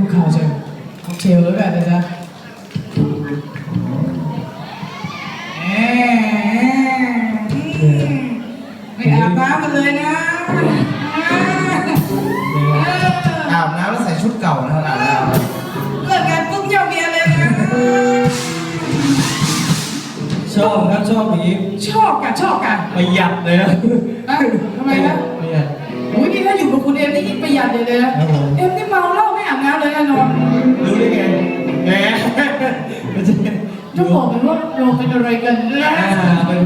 คุกเข่าใส่ค็อกเทลแล้วกันนะจ๊ะไม่อาบน้ำกัเลยนะอาบน้แล้วใส่ชุดเก่านะอาบน้ำเลิกงานปุ๊บยี่วเมียเลยชอบครับชอบอย่างนี้ชอบกันชอบกันประหยัดเลยนะทำไมนะประหยัดโอ้ยนี่ถ้าอยู่กับคุณเอ็มนี่ยิ่งประหยัดเลยนะครั แหมไม่ใช่จะบอกเลยว่าเราเป็นอะไรกันนะ อ่าเป็น